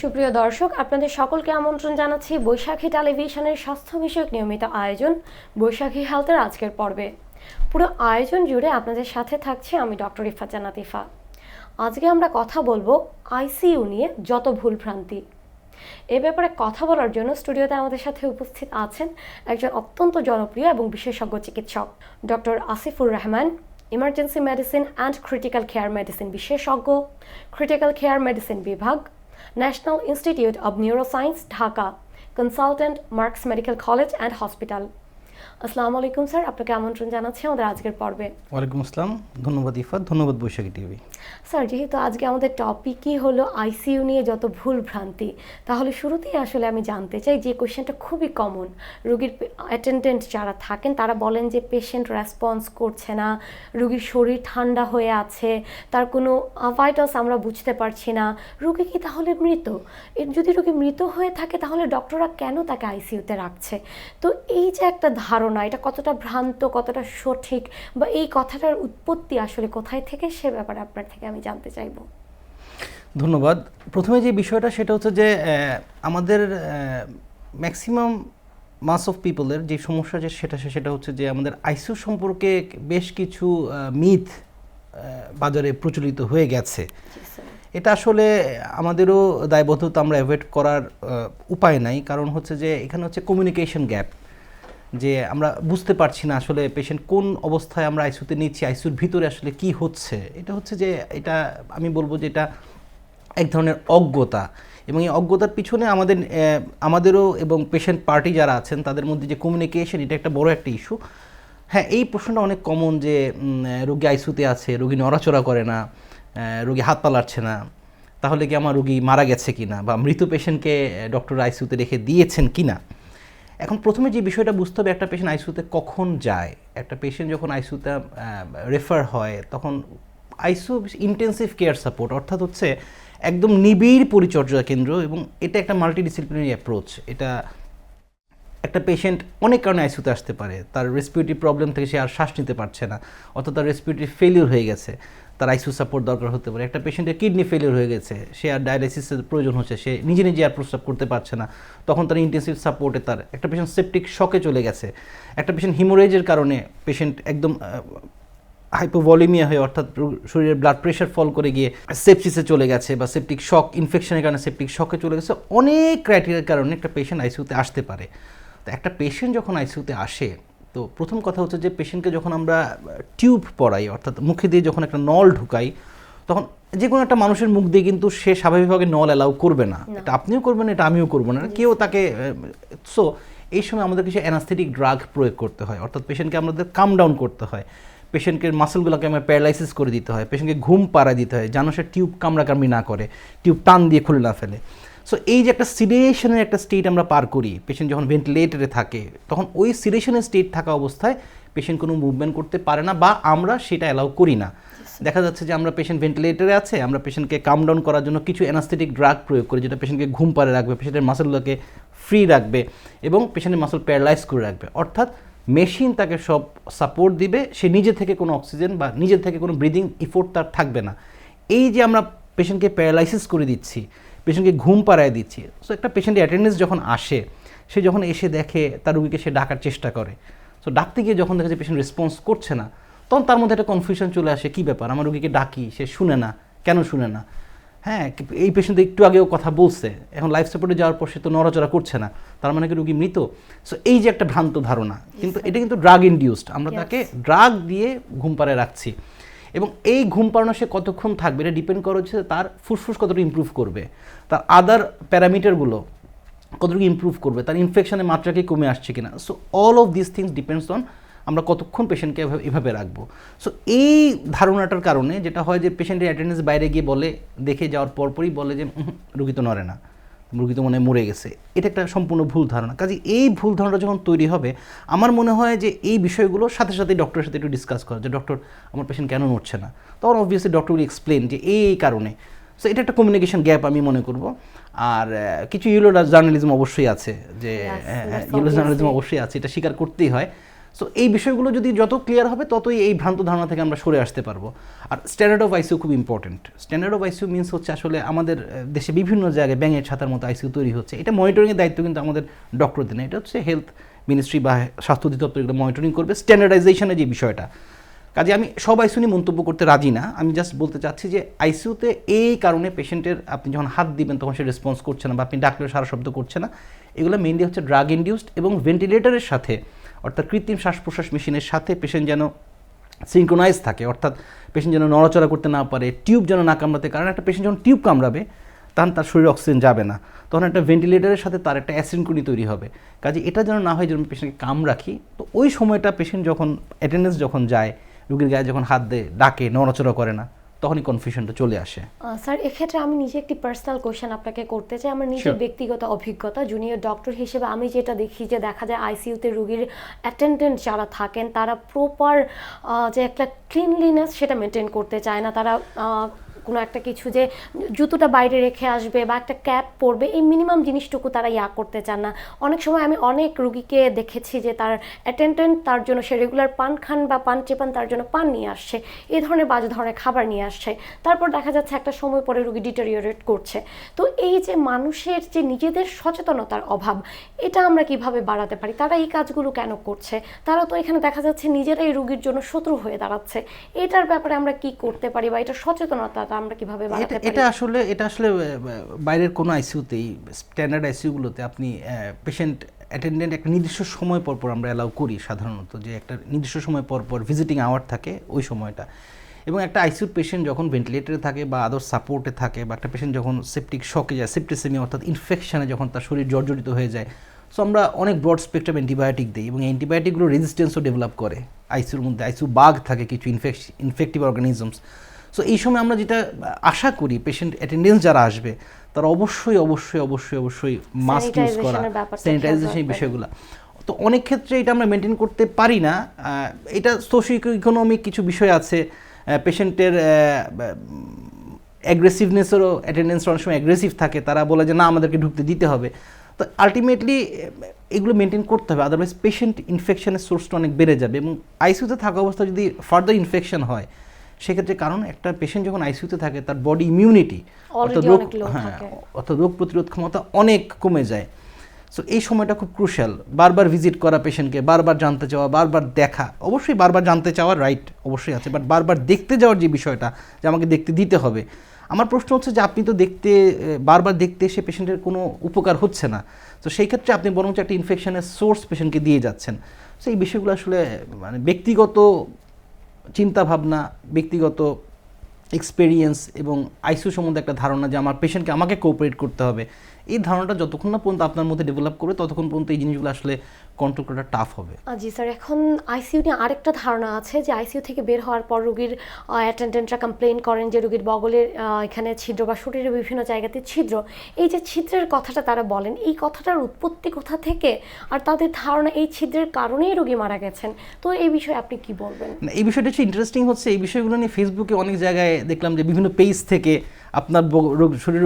সুপ্রিয় দর্শক, আপনাদের সকলকে আমন্ত্রণ জানাচ্ছি বৈশাখী টেলিভিশনের স্বাস্থ্য বিষয়ক নিয়মিত আয়োজন, বৈশাখী হেলথের আজকের পর্বে। পুরো আয়োজন জুড়ে আপনাদের সাথে থাকছে আমি ডক্টর ইফাত জানাতিফা আজকে আমরা কথা বলব আইসিইউ নিয়ে যত ভুলভ্রান্তি এ ব্যাপারে কথা বলার জন্য স্টুডিওতে আমাদের সাথে উপস্থিত আছেন একজন অত্যন্ত জনপ্রিয় এবং বিশেষজ্ঞ চিকিৎসক, doctor Asifur Rahman, emergency medicine and critical care medicine বিশেষজ্ঞ, ক্রিটিক্যাল কেয়ার মেডিসিন বিভাগ National Institute of Neuroscience, Dhaka, consultant Marks Medical College and Hospital. আসসালামু আলাইকুম স্যার আপনাকে আমন্ত্রণ জানাচ্ছি আমাদের আজকের পর্বে। ওয়ালাইকুম আসসালাম ধন্যবাদ ইফাত ধন্যবাদ বৈশাখী টিভি। স্যার যেহেতু আজকে আমাদের টপিকই হলো আইসিইউ নিয়ে যত ভুল ভ্রান্তি তাহলে শুরুতেই আসলে আমি জানতে চাই যে কোশ্চেনটা খুবই কমন রুগীর অ্যাটেন্ডেন্ট যারা থাকেন তারা বলেন যে পেশেন্ট রেসপন্স করছে না রুগীর শরীর ঠান্ডা হয়ে আছে তার কোনো ভাইটালস আমরা বুঝতে পারছি না। রুগী কি তাহলে মৃত? যদি রুগী মৃত হয়ে থাকে তাহলে ডক্টররা কেন তাকে আইসিইউতে রাখছে? তো এই যে একটা ধারণা এটা কতটা ভ্রান্ত কতটা সঠিক বা এই কথাটার উৎপত্তি আসলে কোথায় থেকে সে ব্যাপারে আপনার থেকে আমি জানতে চাইব। ধন্যবাদ। প্রথমে যে বিষয়টা সেটা হচ্ছে যে আমাদের ম্যাক্সিমাম মাস অফ পিপলের যে সমস্যা যে সেটা সেটা হচ্ছে যে আমাদের আইসিউ সম্পর্কে বেশ কিছু মিথ বাজারে প্রচলিত হয়ে গেছে। এটা আসলে আমাদেরও দায়বদ্ধতা আমরা অ্যাভয়েড করার উপায় নাই। কারণ হচ্ছে যে এখানে হচ্ছে কমিউনিকেশন গ্যাপ যে আমরা বুঝতে পারছি না আসলে পেশেন্ট কোন অবস্থায় আমরা আইসিউতে নিচ্ছি আইসিউর ভিতরে আসলে কি হচ্ছে। এটা হচ্ছে যে এটা আমি বলব যে এটা এক ধরনের অজ্ঞতা এবং এই অজ্ঞতার পিছনে আমাদের আমাদেরও এবং পেশেন্ট পার্টি যারা আছেন, তাদের মধ্যে যে কমিউনিকেশন এটা একটা বড় একটা ইস্যু হ্যাঁ এই প্রশ্নটা অনেক কমন যে রোগী আইসিউতে আছে, রোগী নড়াচড়া করে না রোগী হাত পালাচ্ছে না, তাহলে কি আমার রোগী মারা গেছে কিনা বা মৃত পেশেন্টকে ডক্টর আইসিউতে রেখে দিয়েছেন কিনা? এখন প্রথমে যে বিষয়টা বুঝতে হবে, একটা পেশেন্ট আইসিউতে কখন যায়? একটা পেশেন্ট যখন আইসিউতে রেফার হয়, তখন আইসিউ ইন্টেন্সিভ কেয়ার সাপোর্ট অর্থাৎ হচ্ছে একদম নিবিড় পরিচর্যা কেন্দ্র এবং এটা একটা মাল্টিডিসিপ্লিনারি অ্যাপ্রোচ এটা একটা পেশেন্ট অনেক কারণে আইসিউতে আসতে পারে, তার রেসপিরেটরি প্রবলেম থেকে সে আর শ্বাস নিতে পারছে না, অর্থাৎ তার রেসপিরেটরি ফেলিওর হয়ে গেছে। তার আইসিউ সাপোর্ট দরকার হতে পারে। একটা পেশেন্টের কিডনি ফেলিওর হয়ে গেছে, সে আর ডায়ালিসিসের প্রয়োজন হচ্ছে, সে নিজে নিজে আর প্রস্রাব করতে পারছে না। তখন তার ইন্টেন্সিভ সাপোর্টে তার একটা পেশেন্ট সেপটিক শকে চলে গেছে। একটা পেশেন্ট হিমোরেজের কারণে পেশেন্ট একদম হাইপোভলিমিয়া হয়ে অর্থাৎ শরীরের ব্লাড প্রেশার ফল করে গিয়ে সেপসিসে চলে গেছে বা সেপটিক শক ইনফেকশনের কারণে সেপটিক শকে চলে গেছে। অনেক ক্রাইটেরিয়ার কারণে একটা পেশেন্ট আইসিউতে আসতে পারে। তো একটা পেশেন্ট যখন আইসিউতে আসে তো প্রথম কথা হচ্ছে যে পেশেন্টকে যখন আমরা টিউব পড়াই অর্থাৎ মুখে দিয়ে যখন একটা নল ঢুকাই তখন যে কোনো একটা মানুষের মুখ দিয়ে কিন্তু সে স্বাভাবিকভাবে নল অ্যালাউ করবে না। এটা আপনিও করবেন এটা আমিও করব না। কেউ তাকে সো এই সময় আমাদের কিছু অ্যানাস্থেটিক ড্রাগ প্রয়োগ করতে হয়। অর্থাৎ পেশেন্টকে আমাদের কাম ডাউন করতে হয়। পেশেন্টকে মাসেলগুলোকে আমরা প্যারালাইসিস করে দিতে হয়। পেশেন্টকে ঘুম পাড়া দিতে হয়। যেন সে টিউব কামড়াকামড়ি না করে টিউব টান দিয়ে খুলে না ফেলে। সো এই যে একটা সিডেশনের একটা স্টেট আমরা পার করি পেশেন্ট যখন ভেন্টিলেটরে থাকে, তখন ওই সিডেশনের স্টেট থাকা অবস্থায় পেশেন্ট কোনো মুভমেন্ট করতে পারে না বা আমরা সেটা অ্যালাউ করি না। দেখা যাচ্ছে যে আমরা পেশেন্ট ভেন্টিলেটরে আছে, আমরা পেশেন্টকে কাম ডাউন করার জন্য কিছু অ্যানাস্থেটিক ড্রাগ প্রয়োগ করি, যেটা পেশেন্টকে ঘুম পাড়ে রাখবে পেশেন্টের মাসেলগুলোকে ফ্রি রাখবে এবং পেশেন্টের মাসেল প্যারালাইজ করে রাখবে। অর্থাৎ মেশিন তাকে সব সাপোর্ট দিবে, সে নিজে থেকে কোনো অক্সিজেন বা নিজে থেকে কোনো ব্রিদিং ইফোর্ট তার থাকবে না। এই যে আমরা পেশেন্টকে প্যারালাইসিস করে দিচ্ছি পেশেন্টকে ঘুম পাড়ায় দিচ্ছি। সো একটা পেশেন্টের অ্যাটেন্ডেন্স যখন আসে সে যখন এসে দেখে তার রুগীকে সে ডাকার চেষ্টা করে। সো ডাকতে গিয়ে যখন দেখে যে পেশেন্ট রেসপন্স করছে না তখন তার মধ্যে একটা কনফিউশন চলে আসে কী ব্যাপার? আমার রুগীকে ডাকি সে শুনে না। কেন শুনে না? হ্যাঁ এই পেশেন্ট একটু আগেও কথা বলছে। এখন লাইফ সাপোর্টে যাওয়ার পর সে তো নড়াচড়া করছে না। তার মানে কি রুগী মৃত? সো এই যে একটা ভ্রান্ত ধারণা। কিন্তু এটা কিন্তু ড্রাগ ইনডিউসড আমরা তাকে ড্রাগ দিয়ে ঘুম পাড়ায় রাখছি। এবং এই ঘুম পাড়ানো সে কতক্ষণ থাকবে এটা ডিপেন্ড করে হচ্ছে তার ফুসফুস কতটুকু ইমপ্রুভ করবে তার আদার প্যারামিটারগুলো কতটুকু ইমপ্রুভ করবে তার ইনফেকশনের মাত্রা কি কমে আসছে কিনা। So all of this things depends on আমরা কতক্ষণ পেশেন্টকে এভাবে রাখব। সো এই ধারণাটার কারণে যেটা হয় যে পেশেন্টের অ্যাটেন্ডেন্স বাইরে গিয়ে বলে দেখে যাওয়ার পরপরই বলে যে "উহুম, রুগী তো নড়ে না। রুগী তো মনে হয় মরে গেছে। এটা একটা সম্পূর্ণ ভুল ধারণা। কাজে এই ভুল ধারণাটা যখন তৈরি হবে আমার মনে হয় যে এই বিষয়গুলো সাথে সাথে ডক্টরের সাথে একটু ডিসকাস করা। যে ডক্টর আমার পেশেন্ট কেন নড়ছে না? তখন অবভিয়াসলি ডক্টর উইল এক্সপ্লেন যে এই এই কারণে। সো এটা একটা কমিউনিকেশন গ্যাপ আমি মনে করব। আর কিছু ইউলো জার্নালিজম অবশ্যই আছে যে ইউলো জার্নালিজম অবশ্যই আছে। এটা স্বীকার করতেই হয়। সো এই বিষয়গুলো যদি যত ক্লিয়ার হবে, ততই এই ভ্রান্ত ধারণা থেকে আমরা সরে আসতে পারব। আর স্ট্যান্ডার্ড অফ আইসিউ খুব important standard of ICU means হচ্ছে আসলে আমাদের দেশে বিভিন্ন জায়গায় ব্যাঙের ছাতার মতো আইসিউ তৈরি হচ্ছে। এটা মনিটরিংয়ের দায়িত্ব কিন্তু আমাদের ডক্টরদের না এটা হচ্ছে হেলথ মিনিস্ট্রি বা স্বাস্থ্য অধিদপ্তর এগুলো মনিটরিং করবে। স্ট্যান্ডার্ডাইজেশনের যে বিষয়টা। কাজে আমি সব আইসিউ নিয়ে মন্তব্য করতে রাজি না। আমি জাস্ট বলতে চাচ্ছি যে আইসিউতে এই কারণে পেশেন্টের আপনি যখন হাত দিবেন, তখন সে রেসপন্স করছে না বা আপনি ডাক্তারের সারা শব্দ করছে না। এগুলো মেনলি হচ্ছে ড্রাগ ইনডিউসড এবং ভেন্টিলেটরের সাথে অর্থাৎ কৃত্রিম শ্বাস প্রশ্বাস মেশিনের সাথে পেশেন্ট যেন সিনক্রোনাইজ থাকে, অর্থাৎ পেশেন্ট যেন নড়াচড়া করতে না পারে টিউব যেন না কামড়াতে, কারণ একটা পেশেন্ট যখন টিউব কামড়াবে, তখন তার শরীরে অক্সিজেন যাবে না। তখন একটা ভেন্টিলেটরের সাথে তার একটা অ্যাসিনক্রনি তৈরি হবে। কাজে এটা যেন না হয় যেন পেশেন্টকে কাম রাখি তো ওই সময়টা পেশেন্ট যখন অ্যাটেন্ডেন্স যখন যায়, রুগীর গায়ে যখন হাত দেয়, ডাকে, নড়াচড়া করে না। তখনই কনফিউশনটা চলে আসে। স্যার এক্ষেত্রে আমি নিজে একটি পার্সোনাল কোশ্চেন আপনাকে করতে চাই। আমার নিজের ব্যক্তিগত অভিজ্ঞতা। জুনিয়র ডক্টর হিসেবে আমি যেটা দেখি যে দেখা যায় আইসিইউতে রোগীর অ্যাটেন্ডেন্ট যারা থাকেন তারা প্রপার যে একটা ক্লিনলিনেস সেটা মেনটেন করতে চায় না। তারা কোনো একটা কিছু যে জুতোটা বাইরে রেখে আসবে বা একটা ক্যাপ পরবে, এই মিনিমাম জিনিসটুকু তারা ইয়া করতে চান না। অনেক সময় আমি অনেক রুগীকে দেখেছি যে তার অ্যাটেন্ডেন্ট তার জন্য সে রেগুলার পান খান বা পান চেপান তার জন্য পান নিয়ে আসছে, এই ধরনের বাজে ধরনের খাবার নিয়ে আসছে। তারপর দেখা যাচ্ছে একটা সময় পরে রুগী ডিটেরিওরেট করছে। তো এই যে মানুষের যে নিজেদের সচেতনতার অভাব, এটা আমরা কীভাবে বাড়াতে পারি? তারা এই কাজগুলো কেন করছে? তারা তো এখানে দেখা যাচ্ছে নিজেরাই রুগীর জন্য শত্রু হয়ে দাঁড়াচ্ছে। এটার ব্যাপারে আমরা কি করতে পারি বা এটা সচেতনতাটা আমরা কীভাবে বাড়াতে এটা পারি? এটা আসলে এটা আসলে বাইরের কোনো আইসিউতেই স্ট্যান্ডার্ড আইসিউগুলোতে আপনি পেশেন্ট অ্যাটেন্ডেন্ট একটা নির্দিষ্ট সময় পর পর আমরা অ্যালাউ করি সাধারণত যে একটা নির্দিষ্ট সময় পর পর ভিজিটিং আওয়ার থাকে ওই সময়টা। এবং একটা আইসিউর পেশেন্ট যখন ভেন্টিলেটরে থাকে বা আদার সাপোর্টে থাকে বা একটা পেশেন্ট যখন সেপটিক শকে যায় সেপ্টিসেমি অর্থাৎ ইনফেকশনে যখন তার শরীর জর্জরিত হয়ে যায় সো আমরা অনেক ব্রড স্পেকট্রাম অ্যান্টিবায়োটিক দিই এবং অ্যান্টিবায়োটিকগুলো রেজিস্ট্যান্সও ডেভেলপ করে। আইসিউর মধ্যে আইসিউ বাঘ থাকে কিছু ইনফেক্টিভ অর্গানিজমস সো এই সময় আমরা যেটা আশা করি পেশেন্ট অ্যাটেন্ডেন্স যারা আসবে তারা অবশ্যই অবশ্যই অবশ্যই অবশ্যই মাস্ক ইউজ করা স্যানিটাইজেশন। বিষয়গুলো। তো অনেক ক্ষেত্রে এটা আমরা মেনটেন করতে পারি না। এটা সোশিও ইকোনমিক কিছু বিষয় আছে। পেশেন্টের অ্যাগ্রেসিভনেসেরও অ্যাটেন্ডেন্স অনেক সময় অ্যাগ্রেসিভ থাকে। তারা বলে যে না আমাদেরকে ঢুকতে দিতে হবে। তো আলটিমেটলি এগুলো মেনটেন করতে হবে। আদারওয়াইজ পেশেন্ট ইনফেকশনের সোর্সটা অনেক বেড়ে যাবে এবং আইসিউতে থাকা অবস্থায় যদি ফার্দার ইনফেকশন হয় সেক্ষেত্রে কারণ একটা পেশেন্ট যখন আইসিউতে থাকে তার বডি ইমিউনিটি অর্থাৎ রোগ হ্যাঁ অর্থাৎ রোগ প্রতিরোধ ক্ষমতা অনেক কমে যায়। সো এই সময়টা খুব ক্রুশাল বারবার ভিজিট করা পেশেন্টকে বারবার জানতে চাওয়া বারবার দেখা। অবশ্যই বারবার জানতে চাওয়ার রাইট অবশ্যই আছে। বাট বারবার দেখতে যাওয়ার যে বিষয়টা যে আমাকে দেখতে দিতে হবে। আমার প্রশ্ন হচ্ছে যে আপনি তো দেখতে বারবার দেখতে এসে পেশেন্টের কোনো উপকার হচ্ছে না। তো সেই ক্ষেত্রে আপনি বরঞ্চ একটা ইনফেকশনের সোর্স পেশেন্টকে দিয়ে যাচ্ছেন। সো এই বিষয়গুলো আসলে মানে ব্যক্তিগত চিন্তা ভাবনা ব্যক্তিগত এক্সপেরিয়েন্স এবং আইসিউ সম্বন্ধে একটা ধারণা যে আমার পেশেন্টকে আমাকে কোঅপারেট করতে হবে। এই ধারণাটা যতক্ষণ না পর্যন্ত আপনার মধ্যে ডেভেলপ করবে ততক্ষণ পর্যন্ত এই জিনিসগুলো আসলে কন্ট্রোল করাটা টাফ হবে। জি স্যার এখন আইসিইউ নিয়ে আরেকটা ধারণা আছে যে আইসিইউ থেকে বের হওয়ার পর রুগীর অ্যাটেন্ডেন্টরা কমপ্লেন করেন যে রুগীর বগলের এখানে ছিদ্র বা শরীরের বিভিন্ন জায়গাতে ছিদ্র। এই যে ছিদ্রের কথাটা তারা বলেন এই কথাটার উৎপত্তি কোথা থেকে? আর তাদের ধারণা এই ছিদ্রের কারণেই রোগী মারা গেছেন। তো এই বিষয়ে আপনি কি বলবেন? এই বিষয়টা হচ্ছে ইন্টারেস্টিং হচ্ছে এই বিষয়গুলো নিয়ে ফেসবুকে অনেক জায়গায় দেখলাম যে বিভিন্ন পেজ থেকে আপনার রোগ শরীর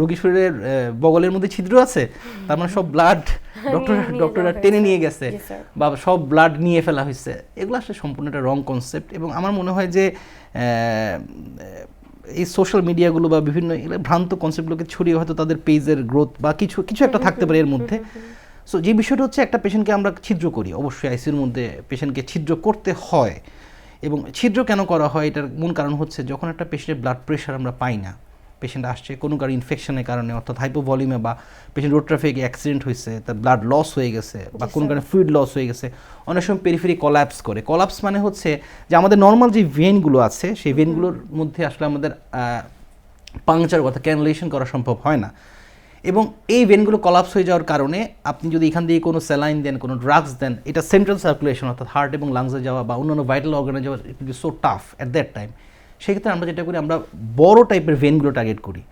রোগী শরীরের বগলের মধ্যে ছিদ্র আছে তার মানে সব ব্লাড ডক্টর ডক্টররা টেনে নিয়ে গেছে বা সব ব্লাড নিয়ে ফেলা হয়েছে। এগুলো আসলে সম্পূর্ণ একটা রং কনসেপ্ট এবং আমার মনে হয় যে এই সোশ্যাল মিডিয়াগুলো বা বিভিন্ন ভ্রান্ত কনসেপ্টগুলোকে ছড়িয়ে হয়তো তাদের পেজের গ্রোথ বা কিছু কিছু একটা থাকতে পারে এর মধ্যে। সো যে বিষয়টা হচ্ছে একটা পেশেন্টকে আমরা ছিদ্র করি অবশ্যই আইসিউর মধ্যে পেশেন্টকে ছিদ্র করতে হয় এবং ছিদ্র কেন করা হয় এটার মূল কারণ হচ্ছে যখন একটা পেশেন্টের ব্লাড প্রেশার আমরা পাই না পেশেন্ট আসছে কোনো কারও ইনফেকশনের কারণে অর্থাৎ হাইপোভলিউমে বা পেশেন্ট রোড ট্রাফিকে অ্যাক্সিডেন্ট হয়েছে তার ব্লাড লস হয়ে গেছে বা কোনো কারণে ফ্লুইড লস হয়ে গেছে অনেক সময় পেরিফেরি কলাপস করে। কলাপস মানে হচ্ছে যে আমাদের নর্মাল যে ভেনগুলো আছে সেই ভেনগুলোর মধ্যে আসলে আমাদের পাংচার কথা ক্যানুলেশন করা সম্ভব হয় না। এবং এই ভেনগুলো কলাপস হয়ে যাওয়ার কারণে আপনি যদি এখান দিয়ে কোনো স্যালাইন দেন কোনো ড্রাগস দেন এটা সেন্ট্রাল সার্কুলেশন অর্থাৎ হার্ট এবং লাংসে যাওয়া বা অন্যান্য ভাইটাল অর্গানে যাওয়া it so tough at that time সেক্ষেত্রে আমরা যেটা করি আমরা বড় টাইপের ভেনগুলো টার্গেট করি।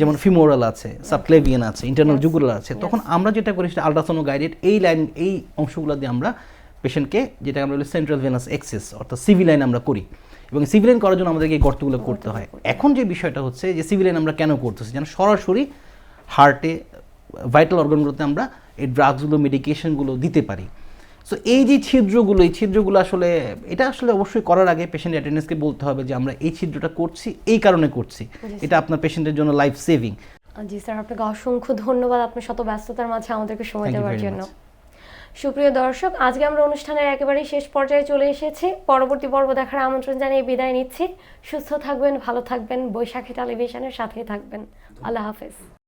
যেমন ফিমোরাল আছে সাবক্লেভিয়ান আছে ইন্টারনাল. জুগুলার আছে। তখন আমরা যেটা করি সেটা আলট্রাসাউন্ড গাইডেড এই লাইন এই অংশগুলো দিয়ে আমরা পেশেন্টকে যেটা আমরা বলি সেন্ট্রাল ভেনাস এক্সেস অর্থাৎ সিভি লাইন আমরা করি। এবং সিভি লাইন করার জন্য আমাদেরকে এই গর্তগুলো করতে হয়। এখন যে বিষয়টা হচ্ছে যে সিভি লাইন আমরা কেন করতেছি যেন সরাসরি হার্টে ভাইটাল অর্গানগুলোতে আমরা এই ড্রাগসগুলো মেডিকেশনগুলো দিতে পারি। সো এই যে ছিদ্রগুলো এই ছিদ্রগুলো আসলে এটা আসলে অবশ্যই করার আগে পেশেন্ট অ্যাটেন্ডেন্সকে বলতে হবে যে আমরা এই ছিদ্রটা করছি এই কারণে করছি। এটা আপনার পেশেন্টের জন্য লাইফ সেভিং জি স্যার আপনাকে অসংখ্য ধন্যবাদ আপনার শত ব্যস্ততার মাঝে আমাদেরকে সময় দেওয়ার জন্য। সুপ্রিয় দর্শক আজকে আমরা অনুষ্ঠানের একেবারেই শেষ পর্যায়ে চলে এসেছি। পরবর্তী পর্ব দেখার আমন্ত্রণ জানিয়ে বিদায় নিচ্ছি। সুস্থ থাকবেন ভালো থাকবেন। বৈশাখী টেলিভিশনের সাথেই থাকবেন। আল্লাহ হাফেজ।